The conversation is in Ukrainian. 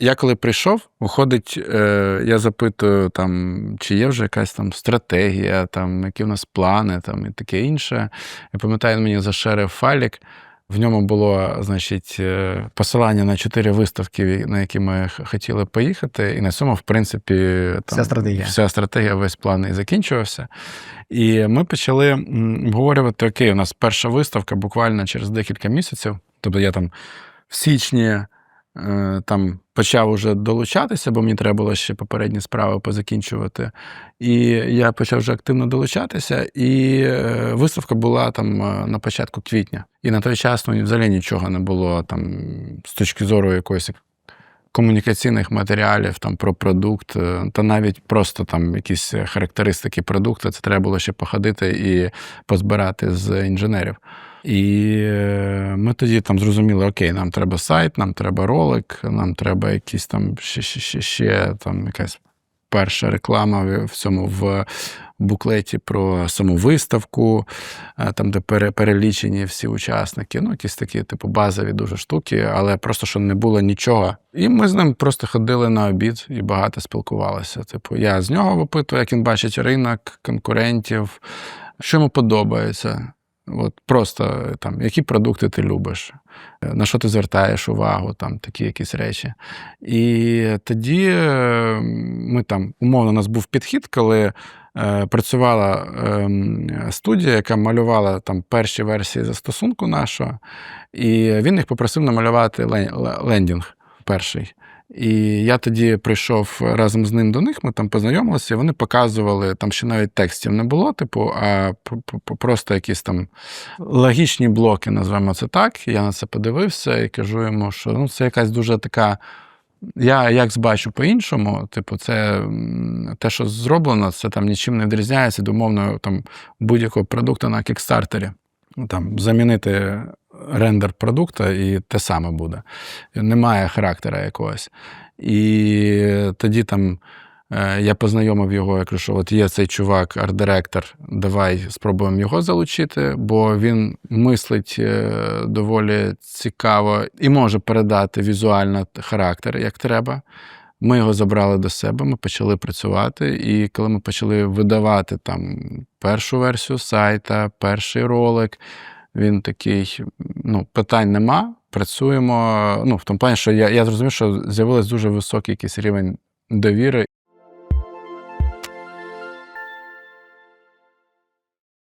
Я коли прийшов, виходить, е, я запитую, там, чи є вже якась там стратегія, там, які в нас плани там, і таке інше. Я пам'ятаю, він мені зашерив файлік. В ньому було, значить, е, посилання на чотири виставки, на які ми хотіли поїхати. І на цьому, в принципі, там, Вся стратегія. вся стратегія, весь план і закінчувався. І ми почали обговорювати: окей, у нас перша виставка буквально через декілька місяців. Тобто я там в січні там почав уже долучатися, бо мені треба було ще попередні справи позакінчувати. І я почав вже активно долучатися, і е, виставка була там е, на початку квітня. І на той час ну, взагалі нічого не було там з точки зору якоїсь комунікаційних матеріалів там про продукт, е, та навіть просто там якісь характеристики продукту. Це треба було ще походити і позбирати з інженерів. І е, ми тоді там зрозуміли, окей, нам треба сайт, нам треба ролик, нам треба якісь там ще, ще, ще, ще там якась перша реклама в цьому в буклеті про саму виставку, е, там, де перелічені всі учасники. Ну, якісь такі, типу, базові дуже штуки, але просто що не було нічого. І ми з ним просто ходили на обід і багато спілкувалися. Типу, я з нього випитую, як він бачить ринок, конкурентів, що йому подобається. От просто е, там, які продукти ти любиш, е, на що ти звертаєш увагу, там такі якісь речі. І тоді е, ми там, умовно, у нас був підхід, коли е, працювала ем, студія, яка малювала там перші версії застосунку нашого, і він їх попросив намалювати лен- лендінг перший. І я тоді прийшов разом з ним до них, ми там познайомилися, і вони показували, там ще навіть текстів не було, типу, а просто якісь там логічні блоки, назвемо це так. Я на це подивився і кажу йому, що ну, це якась дуже така. Я як бачу по-іншому, типу, це те, що зроблено, це там нічим не відрізняється до умовно там будь-якого продукту на кікстартері. Ну, Там замінити рендер продукту і те саме буде. Немає характера якогось. І тоді там е, я познайомив його, я кажу, що от є цей чувак, арт-директор, давай спробуємо його залучити, бо він мислить е, доволі цікаво і може передати візуально характер, як треба. Ми його забрали до себе, ми почали працювати. І коли ми почали видавати там першу версію сайта, перший ролик, він такий: ну, питань нема. Працюємо. Ну, в тому плані, що я, я зрозумів, що з'явився дуже високий якийсь рівень довіри